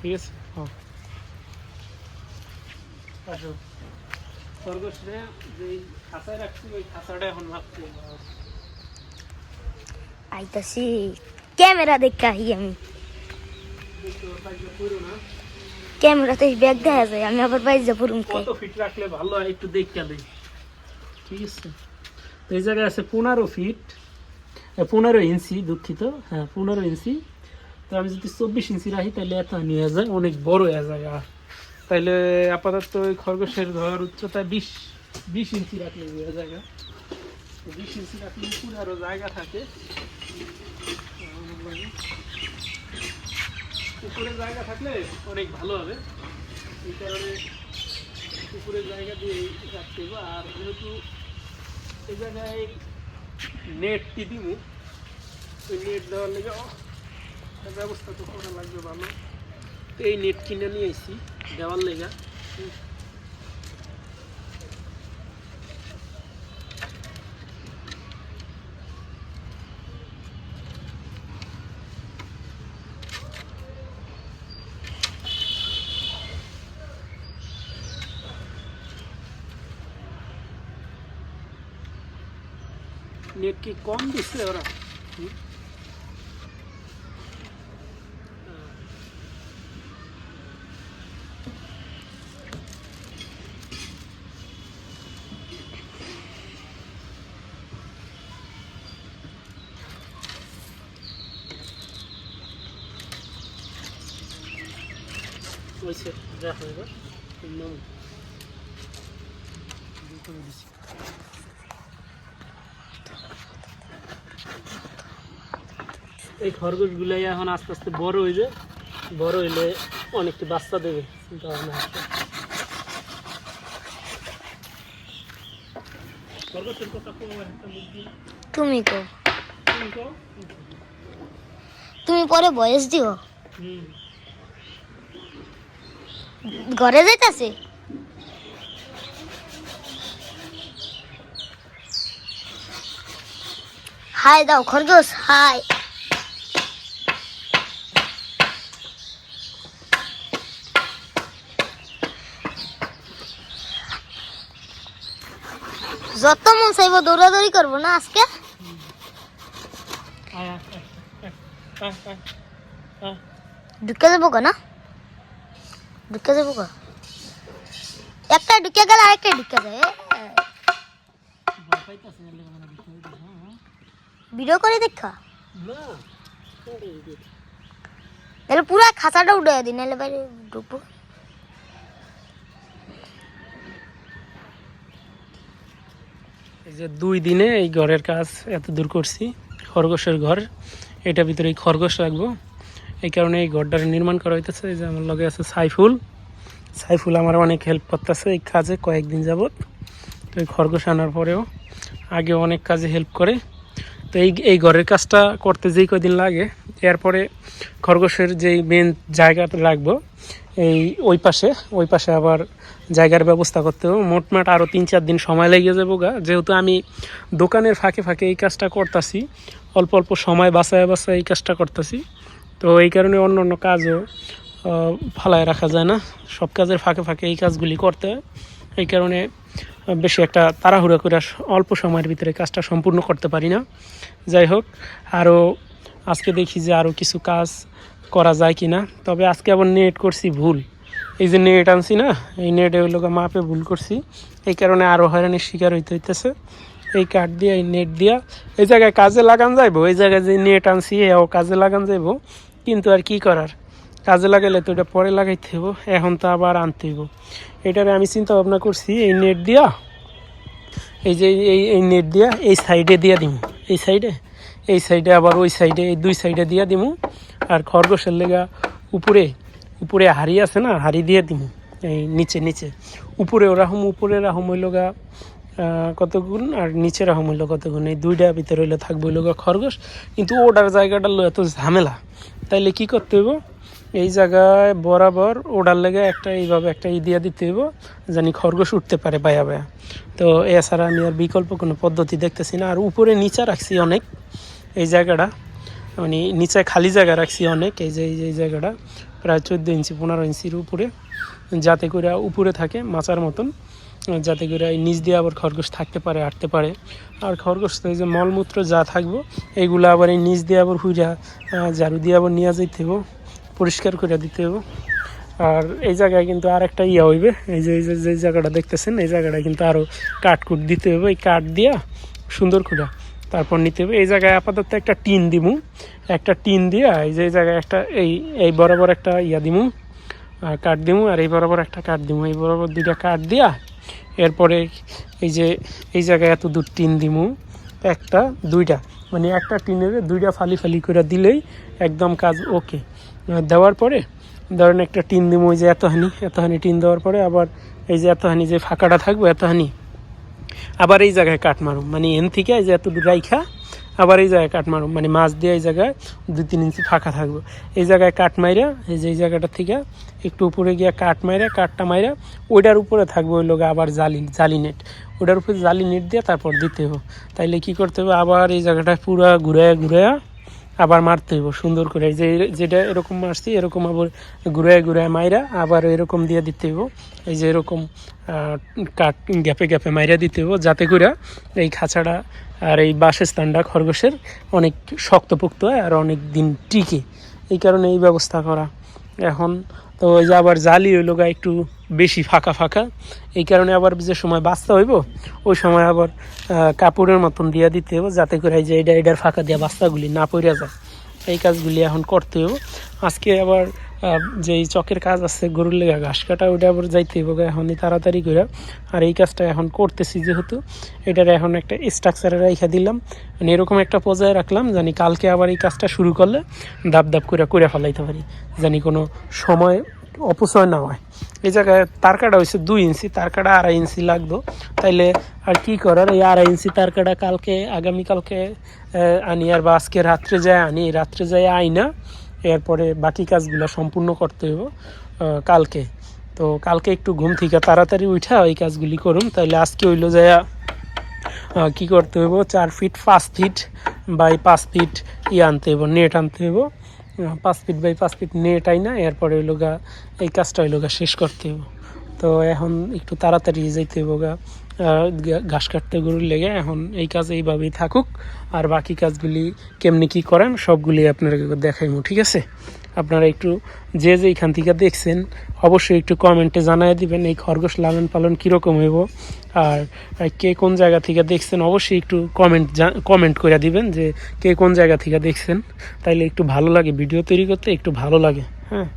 ঠিক আছে? হ্যাঁ। আসো। খরগোশরে যে খাঁচায় রাখছি ওই খাঁচাটা এখন মাপতে আইতাছি ক্যামেরা দেখে আহি আমি। ক্যামেরাতে ব্যাগ দেখা যায় আমি আবার বাইরে যাব কত ফিট রাখলে ভালো হয় একটু দেখতে দেই। ঠিক আছে? তো এই জায়গায় আছে পনেরো ফিট পনেরো ইঞ্চি দুঃখিত হ্যাঁ পনেরো ইঞ্চি তো আমি যদি চব্বিশ ইঞ্চি রাখি, তাহলে এত নিয়ে যায়, অনেক বড় হয়ে যায় আর তাহলে আপাতত ওই খরগোশের ধর উচ্চতা বিশ বিশ ইঞ্চি রাখলে হয়ে জায়গা বিশ ইঞ্চি রাখলে পুরো আরও জায়গা থাকে। উপরে জায়গা থাকলে অনেক ভালো হবে। এই কারণে উপরে জায়গা দিয়ে রাখতে হবে। আর যেহেতু এই জায়গায় নেটটি দিব ওই নেট দেওয়ার লেগে ব্যবস্থা তো করা লাগবে ভালো। তো এই নেট কিনে নিয়ে এসেছি দেওয়ার লেগা। হুম। নেট কি কম দিচ্ছে ওরা? হয়েছে দেখো এবার। এই খরগোশগুলাই এখন আস্তে আস্তে বড় হইবে বড় হইলে অনেকটি বাচ্চা দেবে চিন্তা ভাবনা তুমি তো কও? তুমি পরে বয়স দিও। হুম। ঘরে যাইতাছে? হাই দাও খরগোশ হাই। যত মন চাইব দৌড়াদৌড়ি করব না আজকে? আয়, আয়, আয়। ঢুকে যাব না ঢুকে যাব গো একটা ঢুকে গেলে আরেকটা ঢুকে যায়? ভিডিও করে দেখা। তাহলে পুরো খাঁচাটা উঠে দিন নাহলে বাইরে ঢুকবো এই যে দুই দিনে এই ঘরের কাজ এত দূর করছি, খরগোশের ঘর এটা ভিতরে এই খরগোশ রাখব এই কারণে এই ঘরটার নির্মাণ করা হইতেছে। এই যে আমার লগে আছে সাইফুল। সাইফুল আমার অনেক হেল্প করতেছে এই কাজে কয়েকদিন যাবৎ। তো এই খরগোশ আনার পরেও আগে অনেক কাজে হেল্প করে। তো এই এই ঘরের কাজটা করতে যেই কদিন লাগে, এরপরে খরগোশের যেই মেন জায়গাটা রাখব, এই ওই পাশে ওই পাশে আবার জায়গার ব্যবস্থা করতে হবে। মোটমাট আরও তিন চার দিন সময় লেগে যাব গা। যেহেতু আমি দোকানের ফাঁকে ফাঁকে এই কাজটা করতেছি, অল্প অল্প সময় বাঁচায় বাঁচায় এই কাজটা করতেছি। তো এই কারণে অন্য অন্য কাজও ফালায় রাখা যায় না। সব কাজের ফাঁকে ফাঁকে এই কাজগুলি করতে হয়। এই কারণে বেশি একটা তাড়াহুড়া করে অল্প সময়ের ভিতরে কাজটা সম্পূর্ণ করতে পারি না। যাই হোক, আরও আজকে দেখি যে আরও কিছু কাজ করা যায় কি না তবে আজকে আবার নেট করছি ভুল। এই যে নেট আনছি না, এই নেটে ওই লোক মাপে ভুল করছি। এই কারণে আরও হয়রানির শিকার হইতে হইতেছে। এই কাঠ দিয়ে, এই নেট দিয়া, এই জায়গায় কাজে লাগান যাইব, এই জায়গায় যে নেট আনছি, এও কাজে লাগান যাইবো। কিন্তু আর কি করার? কাজে লাগাইলে তো এটা পরে লাগাইতে হইব এখন তো আবার আনতে হইব। এটারে আমি চিন্তা ভাবনা করছি এই নেট দিয়া এই যে এই এই নেট দিয়া এই সাইডে দিয়া দিমু। এই সাইডে এই সাইডে আবার ওই সাইডে এই দুই সাইডে দিয়া দিমু। আর খরগোশের লেগা উপরে উপরে হাড়ি আছে না হাড়ি দিয়ে দিমু। এই নিচে নিচে। উপরে রাহুম উপরে রাহুম হইল গা আহ, কত গুণ আর নিচে রাহুম হইল কত গুণ? এই দুইটা ভিতরে হইলে থাকবে হইল খরগোশ। কিন্তু ওটার জায়গাটা এত ঝামেলা। তাইলে কি করতে হইব? এই জায়গায় বরাবর ওডার লেগে একটা এইভাবে একটা ই দিয়া দিতে হইব, জানি খরগোশ উঠতে পারে বায়া বায়া। তো এছাড়া আমি আর বিকল্প কোনো পদ্ধতি দেখতেছি না। আর উপরে নিচা রাখছি অনেক, এই জায়গাটা। মানে নিচে খালি জায়গা রাখছি অনেক, এই যে এই যে জায়গাটা। প্রায় চোদ্দ ইঞ্চি, পনেরো ইঞ্চির উপরে। যাতে করে উপরে থাকে মাচার মতন। যাতে করে নিচ দিয়ে আবার খরগোশ থাকতে পারে হাঁটতে পারে। আর খরগোশ তো এই যে মলমূত্র যা থাকব এইগুলো আবার এই নিচ দিয়ে আবার হুইরা ঝাড়ু দিয়ে আবার নিয়ে যেতে হব পরিষ্কার করে দিতে হব আর এই জায়গায় কিন্তু আর একটা ইয়া হইবে, এই যে এই যে যে জায়গাটা দেখতেছেন, এই জায়গাটায় কিন্তু আরও কাঠকুট দিতে হবে এই কাঠ দিয়া সুন্দর করে তারপর নিতে হবে এই জায়গায় আপাতত একটা টিন দিমু, একটা টিন দিয়া এই যে, এই জায়গায় একটা, এই এই বরাবর একটা ইয়া দিমু কাঠ দিমু, আর এই বরাবর একটা কাঠ দিমু। এই বরাবর দুইটা কাঠ দিয়া এরপরে এই যে, এই জায়গায় এত দূর টিন দিমু। একটা, দুইটা। মানে একটা টিনের দুইটা ফালি ফালি করে দিলেই একদম কাজ ওকে। দেওয়ার পরে ধরেন একটা টিন দিমু, ওই যে এতহানি এতহানি টিন দেওয়ার পরে আবার এই যে এতহানি যে ফাঁকাটা থাকবে এতহানি আবার এই জায়গায় কাঠ মারুম। মানে এন থেকে এই যে এত দূর রাইখা আবার এই জায়গায় কাট মারো। মানে মাছ দিয়ে এই জায়গায় দুই তিন ইঞ্চি ফাঁকা থাকবে। এই জায়গায় কাট মাইরা, এই যে এই জায়গাটা থেকে একটু উপরে গিয়ে কাট মাইরা কাঠটা মাইরা ওইটার উপরে থাকবে ওই লোক আবার জালি জালি নেট ওটার উপরে জালি নেট দিয়ে তারপর দিতে হবে। তাইলে কী করতে হবে? আবার এই জায়গাটা পুরো ঘুরে ঘুরায় আবার মারতে হইব, সুন্দর করে। যে, যেটা এরকম মারছি, এরকম আবার ঘুরায় ঘুরায় মাইরা আবার এরকম দিয়ে দিতে হইব। এই যে এরকম কাট গ্যাপে গ্যাপে মাইরা দিতে হইব, যাতে করে এই খাঁচাটা আর এই বাসস্থানটা খরগোশের অনেক শক্তপোক্ত হয় আর অনেক দিন টিকে। এই কারণে এই ব্যবস্থা করা। এখন তো ওই যে আবার জালি হইল গা, একটু বেশি ফাঁকা ফাঁকা। এই কারণে আবার যে সময় বাঁচতে হইব, ওই সময় আবার কাপড়ের মতন দিয়ে দিতে হবে যাতে করে যে এটা এটার ফাঁকা দিয়ে বাস্তাগুলি না পড়ে যায়। এই কাজগুলি এখন করতে হবে আজকে আবার যে চকের কাজ আছে, গরুর লেগা ঘাস কাটা ওইটা আবার যাইতে হবে এখনই তাড়াতাড়ি করে আর এই কাজটা এখন করতেছি যেহেতু, এটার এখন একটা স্ট্রাকচারে রেখে দিলাম। মানে এরকম একটা পর্যায়ে রাখলাম, জানি কালকে আবার এই কাজটা শুরু করলে দাপ দাপ করে করে ফেলাইতে পারি। জানি কোনো সময় অপচয় না হয়। এই জায়গায় তার কাটা হয়েছে দুই ইঞ্চি, তার কাটা আড়াই ইঞ্চি লাগতো তাইলে আর কি করার? এই আড়াই ইঞ্চি তার কাটা কালকে আগামীকালকে আনি আর বা আজকে রাত্রে যায় আনি। রাত্রে যায় আই না এরপরে বাকি কাজগুলো সম্পূর্ণ করতে হইব কালকে। তো কালকে একটু ঘুম থেকে তাড়াতাড়ি উঠা এই কাজগুলি করুন তাইলে আজকে হইল যায় কি করতে হইব? চার ফিট, পাঁচ ফিট বাই পাঁচ ফিট ই আনতে হইব, নেট আনতে হইব। পাঁচ ফিট বাই পাঁচ ফিট নেটাই না, এরপরে হইল গা, এই কাজটা হইল গা শেষ করতে হইব। তো এখন একটু তাড়াতাড়ি যাইতে হইব গা ঘাস কাটতে গরুর লেগে এখন এই কাজ এইভাবেই থাকুক, আর বাকি কাজগুলি কেমনি কি করেন, সবগুলি আপনাকে দেখাইমু, ঠিক আছে? আপনারা একটু যে যে এখান থেকে দেখছেন, অবশ্যই একটু কমেন্টে জানাই দিবেন এই খরগোশ লালন পালন কীরকম হইব। আর কে কোন জায়গা থেকে দেখছেন, অবশ্যই একটু কমেন্ট কমেন্ট করে দিবেন যে কে কোন জায়গা থেকে দেখছেন। তাইলে একটু ভালো লাগে, ভিডিও তৈরি করতে একটু ভালো লাগে হ্যাঁ।